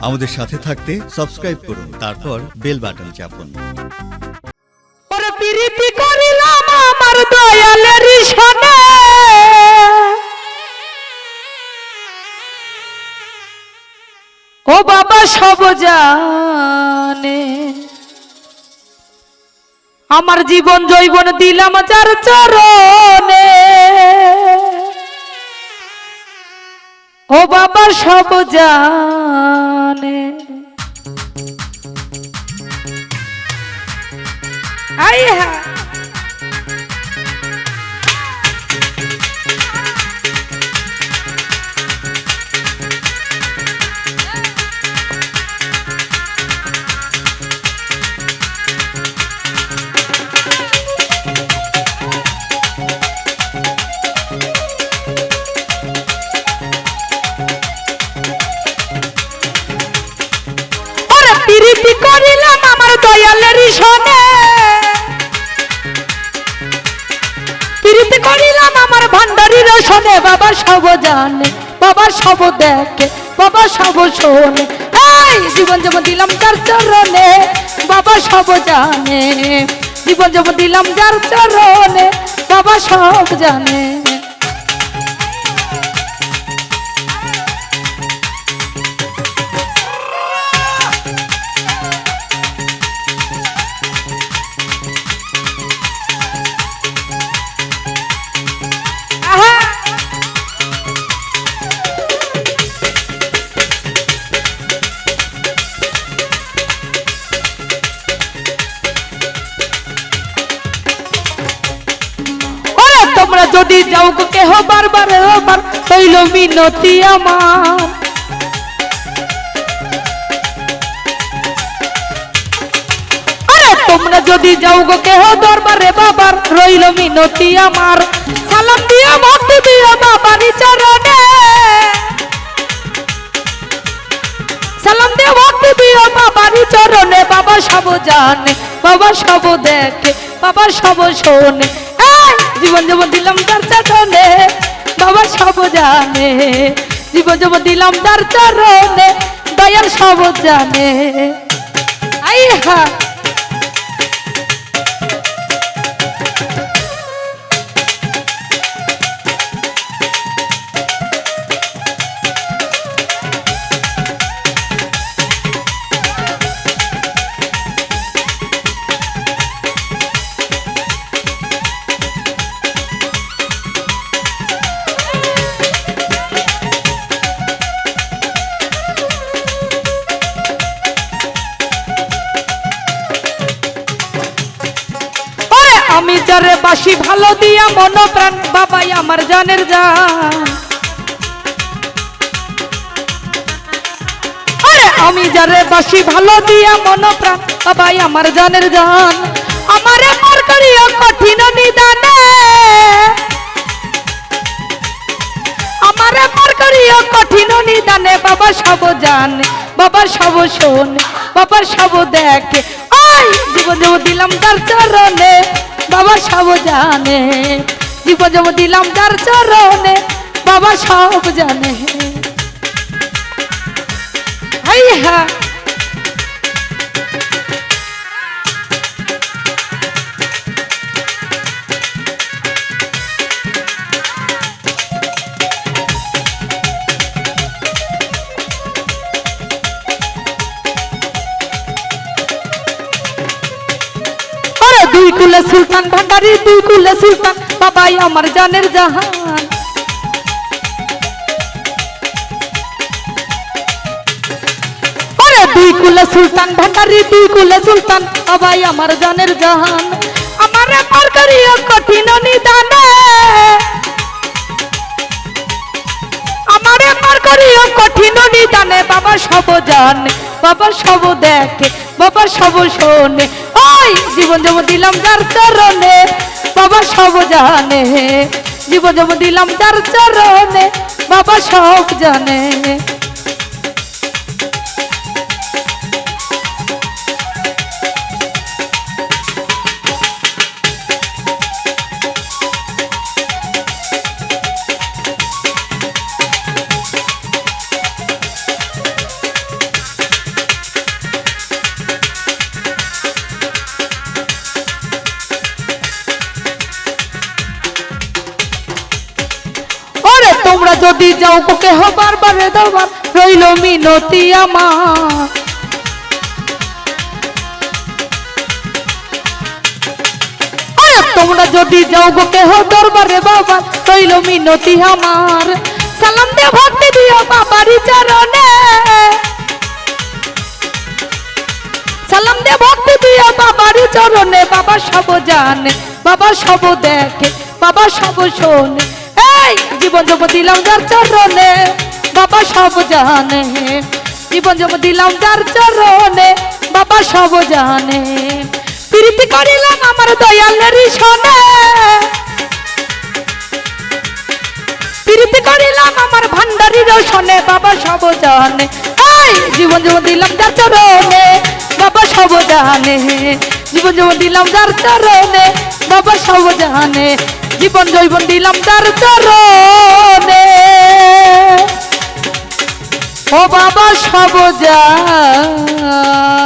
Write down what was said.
আমাদের সাথে থাকতে সাবস্ক্রাইব করুন, তারপর বেল বাটন চাপুন। করিলাম আমার ও বাবা, সব জানে। আমার জীবন জৈবন দিলাম যার চরণে। ও বাবা সব জানে। আই হ্যাঁ সনে প্রীতি করিলাম আমার ভান্ডারির শোনে, বাবা সব জানে, বাবা সব দেখে, বাবা সব শোনে। এই, জীবন যেমন দিলাম যার চরণে, বাবা সব জানে। জীবন যেমন দিলাম যার চরণে, বাবা সব জানে। যদি যাও গো কেহ বারবার বার হইল মিনতি আমার। তোমরা যদি যাও গো কেহ দরবারে বাবার রইল মিনতি আমার। সালাম দিয়া ভক্তি দিয়া বাবারি চরণে। সালাম দিয়ে ভক্তি দিয়া বাবারি চরণে, বাবা সব জানে বাবা সব দেখে, বাবা সব শোনে। জীবন যেমন দিলাম তার চরণে বাবা সব জানে। জীবন যেমন দিলাম তার চরণে দয়ার সব জানে। আই হা যারে বাসি ভালো দিয়া মন প্রাণ বাবাই আমার জানের জান আমি যারে বাসি ভালো দিয়া মন প্রাণ বাবাই আমার জানের জান। আমারে মার করিও কঠিন নিদানে। আমারে মার করিও কঠিন নিদানে, বাবা সব জান, বাবা সব শোনে, বাবা সব দেখ। আই জীবন দিলাম তার চরণে। বাবা সব জানে জীবন যাব দিলাম তার চরণে বাবা সব জানে। হাই কুলে সুলতান ভান্ডারি, দুই কুলে সুলতান, বাবাই আমার জানের জাহান। দুই কুলে সুলতান ভান্ডারি, দুই কুলে সুলতান, বাবাই আমার জানের জাহান। আমার পার করিও কঠিন নিদানে। করিও কঠিন নিদানে বাবা সব জানে, বাবা সব দেখে, বাবা সব শোনে। ওই জীবন যাব দিলাম যার চরণে, বাবা সব জানে। জীবন যাব দিলাম যার চরণে, বাবা সব জানে। যদি যাও কোকে হবার বারে দবার রইল মিনতি আমার। তোমরা যদি যাও গো কেহ দরবারে বাবা রইল মিনতি আমার। সালাম দে ভক্তি দিও বাবারি চরণে। সালাম দে ভক্তি দিও বাবারি চরণে, বাবা সব জানে, বাবা সব দেখে, বাবা সব শোনে। এই জীবন জব দিলাম যার চরণে, বাবা সব জানে। জীবন জব দিলাম যার চরণে, বাবা সব জানে। প্রীতি করিলাম আমার দয়ালের শোনে প্রীতি করিলাম আমার ভান্ডারির শোনে বাবা সব জানে। জীবন জীবন দিলাম যার চরণে, বাবা সব জানে। জীবন জীবন দিলাম যার চরণে, বাবা সব জানে। জীবন জৈবন দিলাম তার চরণে। ও বাবা সব জানে